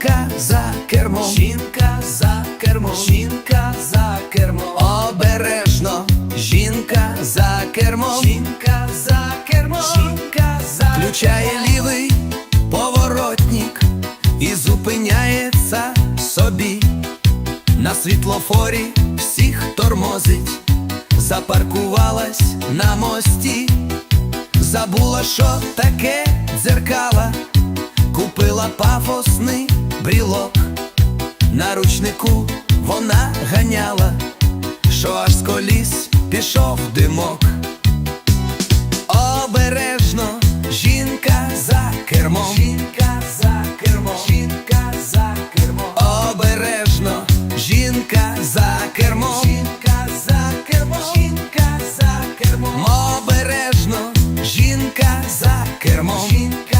Жінка за кермо, жінка за кермо, жінка за кермо, обережно, жінка за кермо, жінка за кермо, жінка за включає лівий поворотник і зупиняється собі. На світлофорі всіх тормозить, запаркувалась на мості, забула, що таке дзеркала, купила пафосний брілок на ручнику вона ганяла, що аж з коліс пішов димок. Обережно жінка за кермом. Жінка за кермом. Жінка за кермом. Обережно жінка за кермом. Жінка за кермом. Жінка за кермом. Обережно жінка за кермом. Жінка